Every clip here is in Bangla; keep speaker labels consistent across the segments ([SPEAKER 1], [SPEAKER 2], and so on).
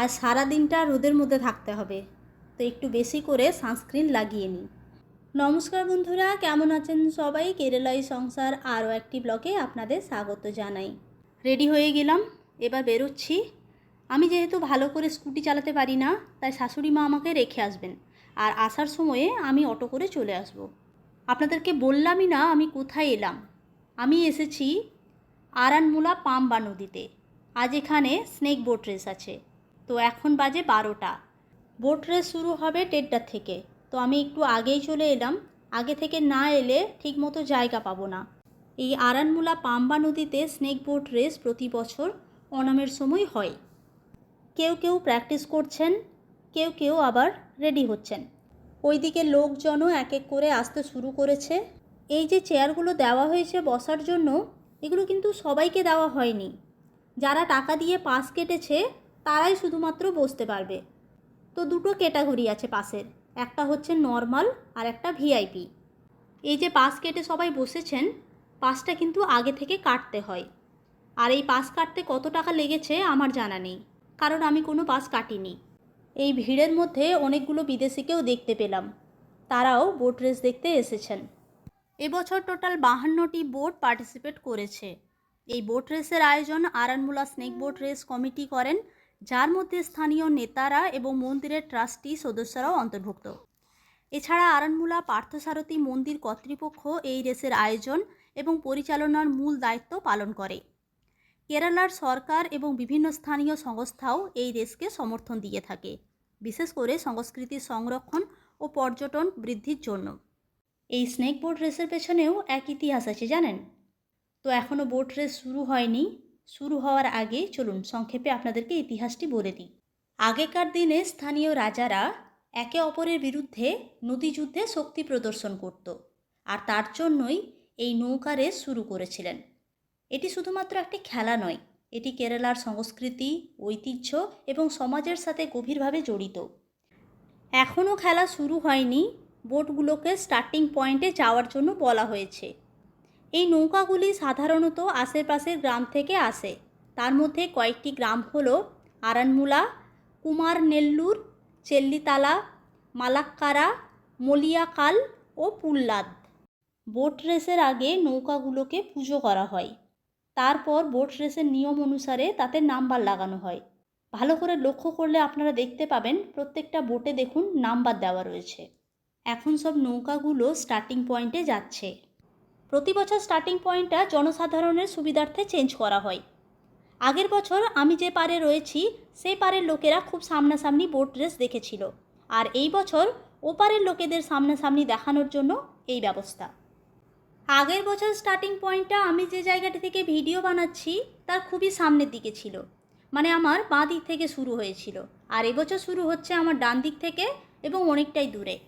[SPEAKER 1] আর সারা দিনটা রোদের মধ্যে থাকতে হবে। তো একটু বেশি করে সানস্ক্রিন লাগিয়ে নিই নমস্কার বন্ধুরা, কেমন আছেন সবাই? কেরালাই সংসার আরও একটি ব্লগে আপনাদের স্বাগত জানাই। রেডি হয়ে গেলাম, এবার বেরোচ্ছি। আমি যেহেতু ভালো করে স্কুটি চালাতে পারি না, তাই শাশুড়ি মা আমাকে রেখে আসবেন। আর আসার সময়ে আমি অটো করে চলে আসব। আপনাদেরকে বললামই না আমি কোথায় এলাম। আমি এসেছি আরানমুলা পাম্বা নদীতে। আজ এখানে স্নেক বোট রেস আছে। তো এখন বাজে বারোটা। বোট রেস শুরু হবে দেড়টার থেকে। তো আমি একটু আগেই চলে এলাম। আগে থেকে না এলে ঠিকমতো জায়গা পাবো না। এই আরানমুলা পাম্বা নদীতে স্নেক বোট রেস প্রতি বছর অনামের সময় হয়। কেউ কেউ প্র্যাকটিস করছেন, কেউ কেউ আবার রেডি হচ্ছেন। ওইদিকে লোকজনও এক এক করে আসতে শুরু করেছে। এই যে চেয়ারগুলো দেওয়া হয়েছে বসার জন্য, এগুলো কিন্তু সবাইকে দেওয়া হয়নি। যারা টাকা দিয়ে পাস কেটেছে, তারাই শুধুমাত্র বসতে পারবে। তো দুটো ক্যাটাগরি আছে পাসের, একটা হচ্ছে নর্মাল আর একটা ভিআইপি। এই যে পাস কেটে সবাই বসেছেন, পাসটা কিন্তু আগে থেকে কাটতে হয়। আর এই পাস কাটতে কত টাকা লেগেছে আমার জানা নেই। কারণ আমি কোনো বাস কাটিনি। এই ভিড়ের মধ্যে অনেকগুলো বিদেশিকেও দেখতে পেলাম। তারাও বোট রেস দেখতে এসেছেন। এবছর টোটাল বাহান্নটি বোট পার্টিসিপেট করেছে। এই বোট রেসের আয়োজন Aranmula snake boat race committee করেন, যার মধ্যে স্থানীয় নেতারা এবং মন্দিরের ট্রাস্টি সদস্যরাও অন্তর্ভুক্ত। এছাড়া আরানমুলা পার্থসারথী মন্দির কর্তৃপক্ষ এই রেসের আয়োজন এবং পরিচালনার মূল দায়িত্ব পালন করে। কেরালার সরকার এবং বিভিন্ন স্থানীয় সংস্থাও এই রেসকে সমর্থন দিয়ে থাকে, বিশেষ করে সংস্কৃতির সংরক্ষণ ও পর্যটন বৃদ্ধির জন্য। এই স্নেক বোট রেসের পেছনেও এক ইতিহাস আছে, জানেন? তো এখনও বোট রেস শুরু হয়নি, শুরু হওয়ার আগে চলুন সংক্ষেপে আপনাদেরকে ইতিহাসটি বলে দিই। আগেকার দিনে স্থানীয় রাজারা একে অপরের বিরুদ্ধে নদীযুদ্ধে শক্তি প্রদর্শন করত, আর তার জন্যই এই নৌকা রেস শুরু করেছিলেন। এটি শুধুমাত্র একটি খেলা নয়, এটি কেরালার সংস্কৃতি, ঐতিহ্য এবং সমাজের সাথে গভীরভাবে জড়িত। এখনও খেলা শুরু হয়নি, বোটগুলোকে স্টার্টিং পয়েন্টে যাওয়ার জন্য বলা হয়েছে। এই নৌকাগুলি সাধারণত আশেপাশের গ্রাম থেকে আসে। তার মধ্যে কয়েকটি গ্রাম হল আরানমুলা কুমার নেল্লুর চেল্লিতালা, মালাক্কারা, মলিয়াকাল ও পুল্লাদ। বোট রেসের আগে নৌকাগুলোকে পুজো করা হয়। তারপর বোট রেসের নিয়ম অনুসারে তাতে নাম্বার লাগানো হয়। ভালো করে লক্ষ্য করলে আপনারা দেখতে পাবেন প্রত্যেকটা বোটে দেখুন নাম্বার দেওয়া রয়েছে। এখন সব নৌকাগুলো স্টার্টিং পয়েন্টে যাচ্ছে। প্রতি বছর স্টার্টিং পয়েন্টটা জনসাধারণের সুবিধার্থে চেঞ্জ করা হয়। আগের বছর আমি যে পারে রয়েছি সেই পারের লোকেরা খুব সামনাসামনি বোট রেস দেখেছিল। আর এই বছর ওপারের লোকেদের সামনাসামনি দেখানোর জন্য এই ব্যবস্থা। আগের বছর স্টার্টিং পয়েন্টটা আমি যে জায়গাটি থেকে ভিডিও বানাচ্ছি, তার খুবই সামনের দিকে ছিল। মানে আমার বাঁ দিক থেকে শুরু হয়েছিল। আর এবছর শুরু হচ্ছে আমার ডান দিক থেকে এবং অনেকটাই দূরে।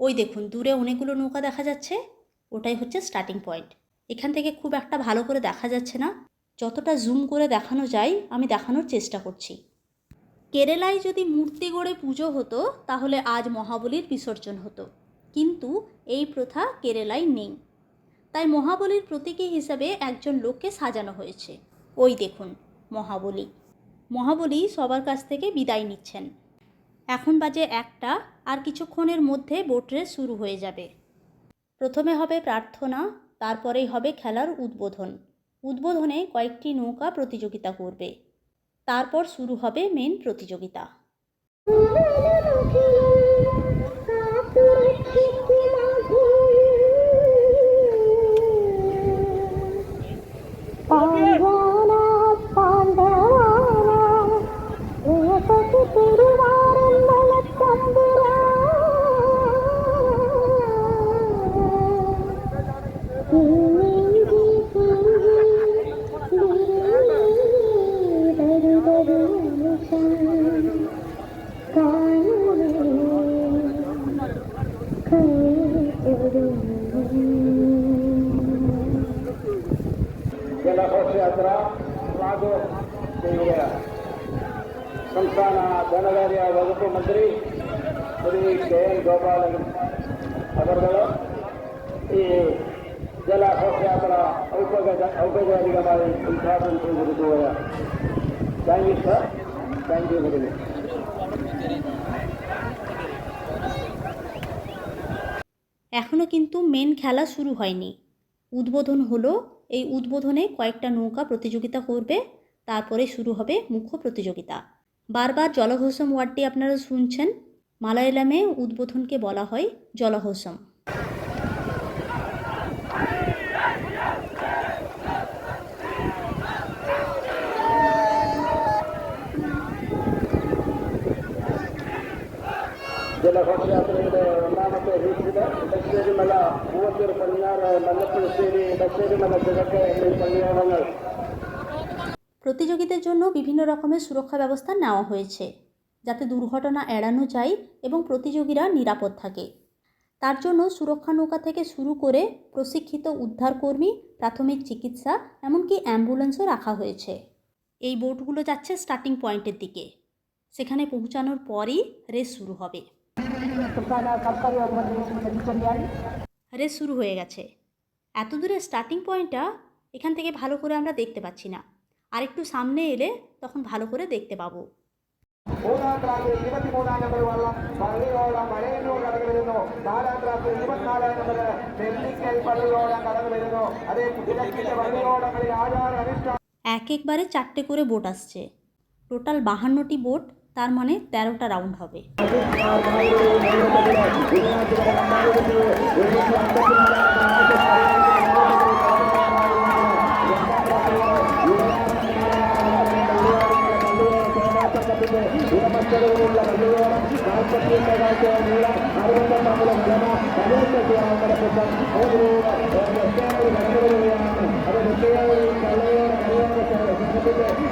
[SPEAKER 1] ওই দেখুন, দূরে অনেকগুলো নৌকা দেখা যাচ্ছে। ওটাই হচ্ছে স্টার্টিং পয়েন্ট এখান থেকে খুব একটা ভালো করে দেখা যাচ্ছে না। যতটা জুম করে দেখানো যায়, আমি দেখানোর চেষ্টা করছি। কেরালায় যদি মূর্তি গড়ে পুজো হতো, তাহলে আজ মহাবলীর বিসর্জন হতো। কিন্তু এই প্রথা কেরালায় নেই। তাই মহাবলীর প্রতীকী হিসাবে একজন লোককে সাজানো হয়েছে। ওই দেখুন, মহাবলী। মহাবলী সবার কাছ থেকে বিদায় নিচ্ছেন। এখন বাজে একটা, আর কিছুক্ষণের মধ্যে বোট রেস শুরু হয়ে যাবে। প্রথমে হবে প্রার্থনা, তারপরেই হবে খেলার উদ্বোধন। উদ্বোধনে কয়েকটি নৌকা প্রতিযোগিতা করবে। তারপর শুরু হবে মেন প্রতিযোগিতা।
[SPEAKER 2] ರಾಜು
[SPEAKER 3] ಸಂಸ್ಥಾನ ಧನಗಾರಿಯ ವಗು ಮಂತ್ರಿ ಶ್ರೀ ಕೆ ಎನ್ ಗೋಪಾಲ ಅವರುಗಳು ಈ ಜಲ ಘೋಷಯಾತ್ರಾ ಔಪಚಾರಿಕವಾಗಿ ಉದ್ಘಾಟನೆ ಕುರಿತು thank you sir thank you very much
[SPEAKER 2] এখনও কিন্তু মেন খেলা শুরু হয়নি উদ্বোধন হলো এই উদ্বোধনে কয়েকটা নৌকা প্রতিযোগিতা করবে, তারপরে শুরু হবে মুখ্য প্রতিযোগিতা। বারবার জলঘোষম ওয়ার্ডটি আপনারা শুনছেন, মালায়ালামে উদ্বোধনকে বলা হয় জলঘোষম
[SPEAKER 3] ಸೇರಿ ಜಗಕ್ಕೆ
[SPEAKER 2] প্রতিযোগীদের জন্য বিভিন্ন রকমের সুরক্ষা ব্যবস্থা নেওয়া হয়েছে, যাতে দুর্ঘটনা এড়ানো যায় এবং প্রতিযোগীরা নিরাপদ থাকে। তার জন্য সুরক্ষা নৌকা থেকে শুরু করে প্রশিক্ষিত উদ্ধারকর্মী, প্রাথমিক চিকিৎসা, এমনকি অ্যাম্বুলেন্সও রাখা হয়েছে। এই বোটগুলো যাচ্ছে স্টার্টিং পয়েন্টের দিকে। সেখানে পৌঁছানোর পরই রেস শুরু হবে। রেস শুরু হয়ে গেছে এত দূরে স্টার্টিং পয়েন্টটা এখান থেকে ভালো করে আমরা দেখতে পাচ্ছি না আর একটু সামনে এলে তখন ভালো করে দেখতে পাবো
[SPEAKER 3] മൂന്നാം ട്രാക്കിൽ ഇരുപത്തിമൂന്നാം നമ്പർ വള്ളം പള്ളിയോളം പഴയന്നൂർ കടന്നു വരുന്നു നാലാം ട്രാക്കിൽ ഇരുപത്തിനാലാം നമ്പർ നെല്ലിക്കൽ പള്ളിയോളം കടന്നു വരുന്നു അതേ കിഴക്കിന്റെ പള്ളിയോടങ്ങളിൽ ആചാര അനുഷ്ഠാന
[SPEAKER 2] এক একবারে চারটে করে বোট আসছে টোটাল বাহান্নটি বোট তার মানে তেরোটা রাউন্ড হবে।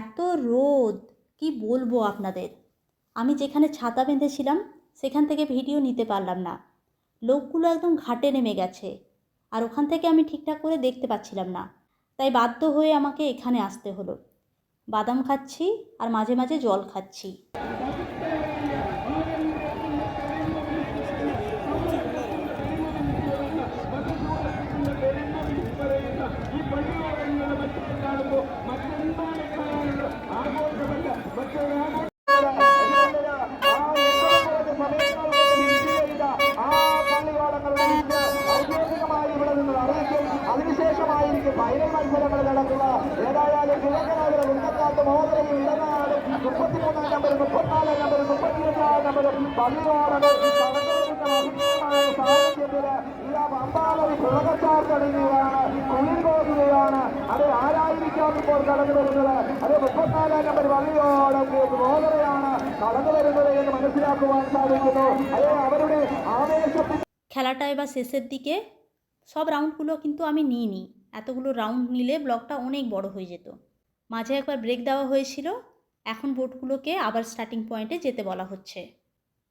[SPEAKER 2] এত রোদ, কি বলব আপনাদের? আমি যেখানে ছাতা বেঁধেছিলাম, সেখান থেকে ভিডিও নিতে পারলাম না। লোকগুলো একদম ঘাটে নেমে গেছে, আর ওখান থেকে আমি ঠিকঠাক করে দেখতে পাচ্ছিলাম না। তাই বাধ্য হয়ে আমাকে এখানে আসতে হলো। বাদাম খাচ্ছি আর মাঝে মাঝে জল খাচ্ছি।
[SPEAKER 3] അതിനുശേഷമായിരിക്കും ഫൈനൽ മത്സരങ്ങൾ നടക്കുക ഏതായാലും കിഴക്കനാട് ഉന്നക്കാട്ട് മോഹനയും ഇടനാടും മുപ്പത്തിമൂന്നാം നമ്പർ മുപ്പത്തിനാലാം നമ്പർ മുപ്പത്തിരണ്ടാം നമ്പർ പള്ളിയോടകൾ അഭിനയമായ സാഹചര്യത്തില് ഇതാ പമ്പാളി പുറകച്ചാർത്തടയുകയാണ് കുളിർ പോകുകയാണ് അത് ആരായിരിക്കാം ഇപ്പോൾ കടന്നു വരുന്നത് അത് മുപ്പത്തിനാലാം നമ്പർ പള്ളിയോടം മോഹനയാണ് കടന്നു വരുന്നത് എന്ന് മനസ്സിലാക്കുവാൻ സാധിക്കുന്നു അത് അവരുടെ ആവേശത്തിൽ
[SPEAKER 2] খেলাটা এবার শেষের দিকে সব রাউন্ডগুলো কিন্তু আমি নিইনি এতগুলো রাউন্ড নিলে ব্লকটা অনেক বড় হয়ে যেত মাঝে একবার ব্রেক দেওয়া হয়েছিল এখন বোটগুলোকে আবার স্টার্টিং পয়েন্টে যেতে বলা হচ্ছে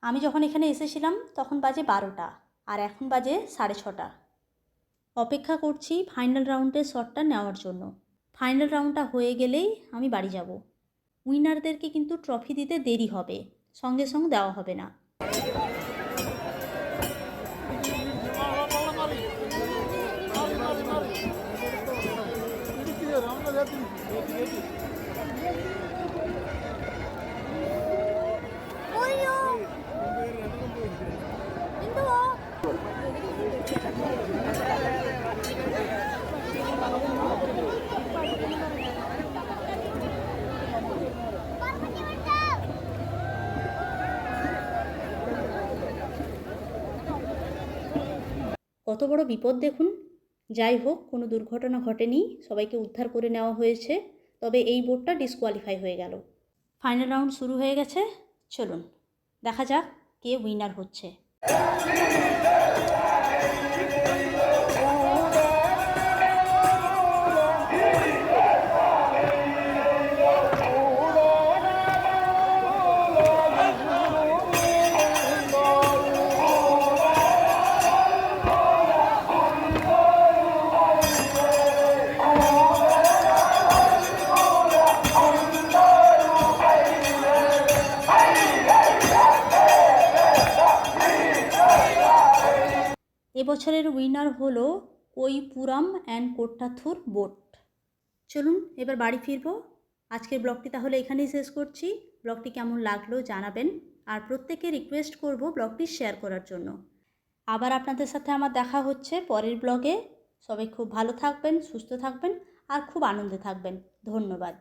[SPEAKER 1] আমি যখন এখানে এসেছিলাম, তখন বাজে বারোটা আর এখন বাজে সাড়ে ছটা। অপেক্ষা করছি ফাইনাল রাউন্ডের শটটা নেওয়ার জন্য। ফাইনাল রাউন্ডটা হয়ে গেলেই আমি বাড়ি যাব। উইনারদেরকে কিন্তু ট্রফি দিতে দেরি হবে, সঙ্গে সঙ্গে দেওয়া হবে না। কত বড় বিপদ দেখুন। যাই হোক, কোনো দুর্ঘটনা ঘটেনি, সবাইকে উদ্ধার করে নেওয়া হয়েছে, তবে এই বোর্ডটা ডিসকোয়ালিফাই হয়ে গেল। ফাইনাল রাউন্ড শুরু হয়ে গেছে, চলুন, দেখা যাক কে উইনার হচ্ছে। উইনার হলো কৈপুরাম অ্যান্ড কোট্টাথুর বোট চলুন, এবার বাড়ি ফিরবো। আজকের ব্লগটি তাহলে এখানেই শেষ করছি। ব্লগটি কেমন লাগল জানাবেন। আর প্রত্যেকে রিকোয়েস্ট করব ব্লগটি শেয়ার করার জন্য। আবার আপনাদের সাথে আমার দেখা হচ্ছে পরের ব্লগে। সবাই খুব ভালো থাকবেন, সুস্থ থাকবেন, আর খুব আনন্দে থাকবেন। ধন্যবাদ।